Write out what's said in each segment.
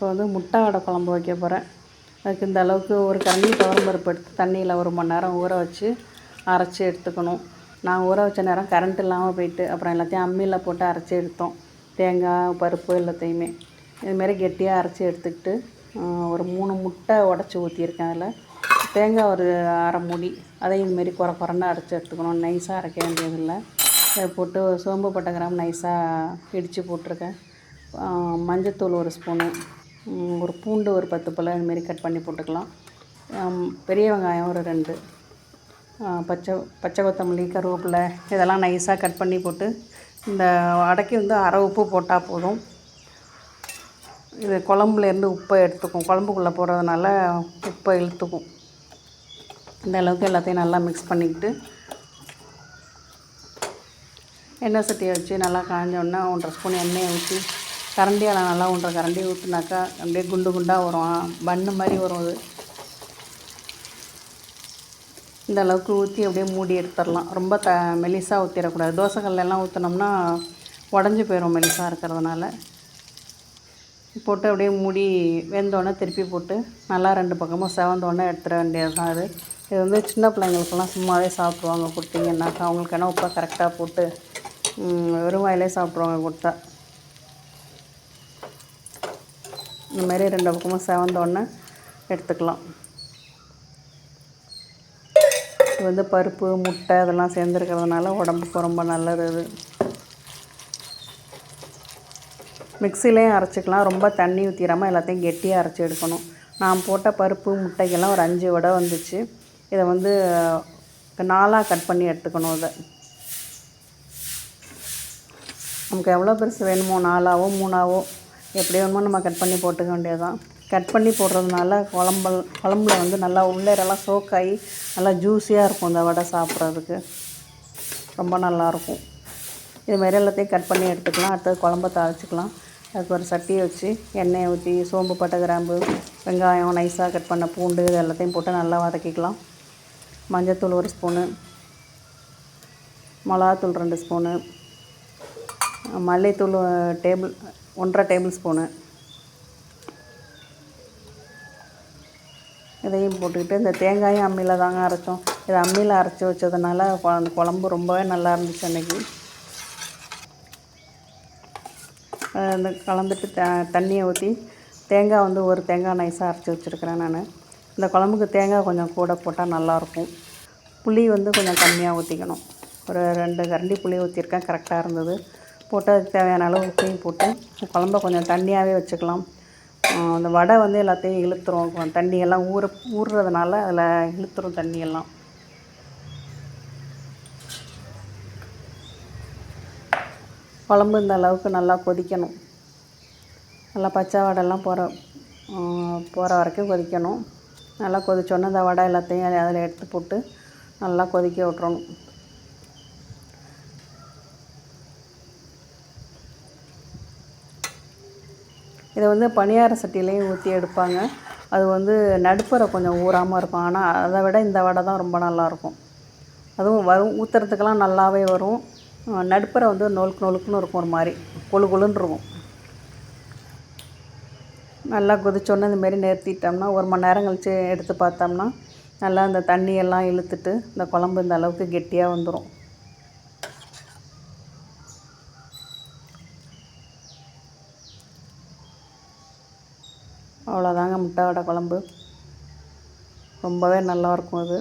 இப்போ வந்து முட்டை வடை குழம்பு வைக்க போகிறேன் அதுக்கு இந்த அளவுக்கு ஒரு கரண்டி துவரம்பருப்பு எடுத்து தண்ணியில் ஒரு மணி நேரம் ஊற வச்சு அரைச்சி எடுத்துக்கணும். நான் ஊற வச்ச நேரம் கரண்ட் இல்லாமல் போயிட்டு அப்புறம் எல்லாத்தையும் அம்மியில் போட்டு அரைச்சி எடுத்தோம். தேங்காய் பருப்பு எல்லாத்தையுமே. இதுமாரி கெட்டியாக அரைச்சி எடுத்துக்கிட்டு ஒரு மூணு முட்டை உடச்சி ஊற்றிருக்கேன் அதில். தேங்காய் ஒரு அரை மூடி. அதையும் இதுமாரி குறை குறைன்னு அரைச்சி எடுத்துக்கணும். நைஸாக அரைக்க வேண்டியதில்லை. அதை போட்டு சோம்பு பட்டை கிராம் நைஸாக இடித்து போட்டிருக்கேன். மஞ்சத்தூள் ஒரு ஸ்பூனு. ஒரு பூண்டு ஒரு பத்து பழம் இதுமாரி கட் பண்ணி போட்டுக்கலாம். பெரிய வெங்காயம் ஒரு ரெண்டு. பச்சை பச்சை கொத்தமல்லி கருவேப்பிலை இதெல்லாம் நைஸாக கட் பண்ணி போட்டு இந்த அடைக்கி வந்து அரை உப்பு போட்டால் போதும். இது குழம்புலேருந்து உப்பை எடுத்துக்கும். குழம்புக்குள்ளே போடுறதுனால உப்பை இழுத்துக்கும். இந்த அளவுக்கு எல்லாத்தையும் நல்லா மிக்ஸ் பண்ணிக்கிட்டு எண்ணெய் சட்டியை வச்சு நல்லா காஞ்சோடனே ஒன்றரை ஸ்பூன் எண்ணெயை ஊற்றி கரண்டியால் நல்லா ஒன்றரை கரண்டி ஊற்றினாக்கா அப்படியே குண்டு குண்டாக வரும். பன்னு மாதிரி வரும் அது. இந்த அளவுக்கு ஊற்றி அப்படியே மூடி எடுத்துடலாம். ரொம்ப த மெலிசாக ஊற்றிடக்கூடாது தோசைக்கல்லாம் ஊற்றினோம்னா உடஞ்சி போயிடும் மெலிசாக இருக்கிறதுனால. போட்டு அப்படியே மூடி வெந்தோடனே திருப்பி போட்டு நல்லா ரெண்டு பக்கமும் செவந்தோடனே எடுத்துட வேண்டியது தான் அது. இது வந்து சின்ன பிள்ளைங்களுக்கெல்லாம் சும்மாவே சாப்பிடுவாங்க. கொடுத்தீங்கன்னாக்கா அவங்களுக்கு என்ன உப்பை கரெக்டாக போட்டு வெறும் வாயிலே சாப்பிடுவாங்க கொடுத்தா. இந்த மாதிரி ரெண்டு பக்கமும் செவந்தோடனே எடுத்துக்கலாம். இது வந்து பருப்பு முட்டை அதெல்லாம் சேர்ந்துருக்கிறதுனால உடம்புக்கு ரொம்ப நல்லது அது. மிக்சிலையும் அரைச்சிக்கலாம். ரொம்ப தண்ணி ஊற்றிடாமல் எல்லாத்தையும் கெட்டியாக அரைச்சி எடுக்கணும். நான் போட்ட பருப்பு முட்டைக்கெல்லாம் ஒரு அஞ்சு வடை வந்துச்சு. இதை வந்து நாலாக கட் பண்ணி எடுத்துக்கணும் இதை. நமக்கு எவ்வளோ பெருசு வேணுமோ நாலாவோ மூணாவோ எப்படி வேணுமோ நம்ம கட் பண்ணி போட்டுக்க வேண்டியது தான் கட் பண்ணி போடுறதுனால குழம்பல் குழம்புல வந்து நல்லா உள்ளேரெல்லாம் சோக்காகி நல்லா ஜூஸியாக இருக்கும் இந்த வடை சாப்பிட்றதுக்கு. ரொம்ப நல்லாயிருக்கும் இதுமாரி எல்லாத்தையும் கட் பண்ணி எடுத்துக்கலாம். அடுத்தது குழம்ப தாளிச்சிக்கலாம். அதுக்கு ஒரு சட்டியை வச்சு எண்ணெயை ஊற்றி சோம்பு பட்டை கிராம்பு வெங்காயம் நைஸாக கட் பண்ண பூண்டு இது எல்லாத்தையும் போட்டு நல்லா வதக்கிக்கலாம். மஞ்சத்தூள் ஒரு ஸ்பூனு. மிளகாத்தூள் ரெண்டு ஸ்பூனு. மல்லித்தூள் டேபிள் ஒன்றரை டேபிள் ஸ்பூனு. இதையும் போட்டுக்கிட்டு இந்த தேங்காயும் அம்மியில் தாங்க அரைச்சோம். இது அம்மியில் அரைச்சி வச்சதுனால அந்த குழம்பு ரொம்பவே நல்லா இருந்துச்சு அன்றைக்கி இந்த கலந்துட்டு த தண்ணியை ஊற்றி தேங்காய் வந்து ஒரு தேங்காய் நைஸாக அரைச்சி வச்சுருக்கிறேன் நான். இந்த குழம்புக்கு தேங்காய் கொஞ்சம் கூட போட்டால் நல்லாயிருக்கும் புளி வந்து கொஞ்சம் கம்மியாக ஊற்றிக்கணும் ஒரு ரெண்டு கரண்டி புளி ஊற்றிருக்கேன் கரெக்டாக இருந்தது. போட்டு அதுக்கு தேவையான அளவு உப்பையும் போட்டு குழம்ப கொஞ்சம் தண்ணியாகவே வச்சுக்கலாம். அந்த வடை வந்து எல்லாத்தையும் இழுத்துரும். தண்ணியெல்லாம் ஊற ஊறுறதுனால அதில் இழுத்துரும் தண்ணியெல்லாம். குழம்பு இந்த அளவுக்கு நல்லா கொதிக்கணும். நல்லா பச்சை வடைலாம் போகிற போகிற வரைக்கும் கொதிக்கணும். நல்லா கொதிச்சோன்னே இந்த வடை எல்லாத்தையும் அதில் எடுத்து போட்டு நல்லா கொதிக்க விட்றணும் இதை வந்து பணியார சட்டிலையும் ஊற்றி எடுப்பாங்க. அது வந்து நடுப்பரை கொஞ்சம் ஊறாமல் இருக்கும். ஆனால் அதை விட இந்த வடை தான் ரொம்ப நல்லாயிருக்கும். அதுவும் வரும் ஊற்றுறதுக்கெல்லாம் நல்லாவே வரும். நடுப்பரை வந்து நொழுக்கு நொழுக்குன்னு இருக்கும் ஒரு மாதிரி. கொழு கொழுன்னு இருக்கும். நல்லா கொதிச்சோன்னே இந்தமாரி நிறுத்திட்டோம்னா ஒரு மணி நேரம் கழித்து எடுத்து பார்த்தோம்னா நல்லா இந்த தண்ணியெல்லாம் இழுத்துட்டு இந்த குழம்பு இந்த அளவுக்கு கெட்டியாக வந்துடும் அவ்வளோதாங்க முட்டை வடை குழம்பு. ரொம்பவே நல்லாயிருக்கும் அது.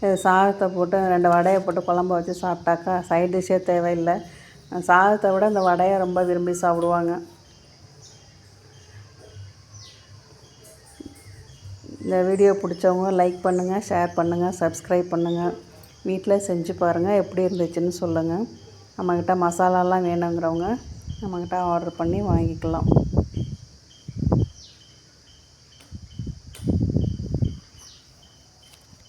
இது சாதத்தை போட்டு ரெண்டு வடையை போட்டு குழம்ப வச்சு சாப்பிட்டாக்கா சைட் டிஷ்ஷே தேவையில்லை. சாதத்தை விட இந்த வடையை ரொம்ப விரும்பி சாப்பிடுவாங்க. இந்த வீடியோ பிடிச்சவங்க லைக் பண்ணுங்கள் ஷேர் பண்ணுங்கள் சப்ஸ்கிரைப் பண்ணுங்கள் வீட்டில் செஞ்சு பாருங்கள் எப்படி இருந்துச்சுன்னு சொல்லுங்கள் நம்மக்கிட்ட மசாலாலாம் வேணுங்கிறவங்க நம்மக்கிட்ட ஆர்டர் பண்ணி வாங்கிக்கலாம்.